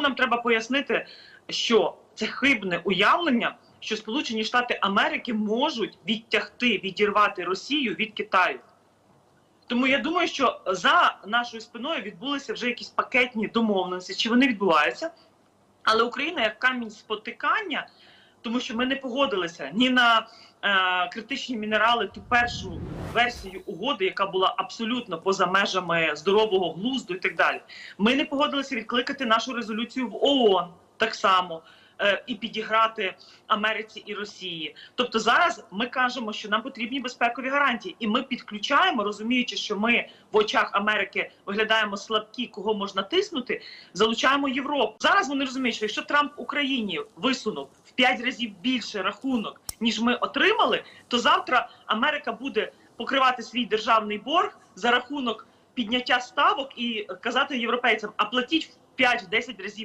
нам треба пояснити, що це хибне уявлення, що Сполучені Штати Америки можуть відтягти, відірвати Росію від Китаю. Тому я думаю, що за нашою спиною відбулися вже якісь пакетні домовленості, чи вони відбуваються. Але Україна як камінь спотикання, тому що ми не погодилися ні на е, критичні мінерали, ту першу версію угоди, яка була абсолютно поза межами здорового глузду і так далі. Ми не погодилися відкликати нашу резолюцію в ООН так само. е, І підіграти Америці і Росії. Тобто зараз ми кажемо, що нам потрібні безпекові гарантії, і ми підключаємо, розуміючи, що ми в очах Америки виглядаємо слабкі, кого можна тиснути, залучаємо Європу. Зараз вони розуміють, що якщо Трамп Україні висунув в 5 разів більше рахунок, ніж ми отримали, то завтра Америка буде покривати свій державний борг за рахунок підняття ставок і казати європейцям, а платіть в 5-10 разів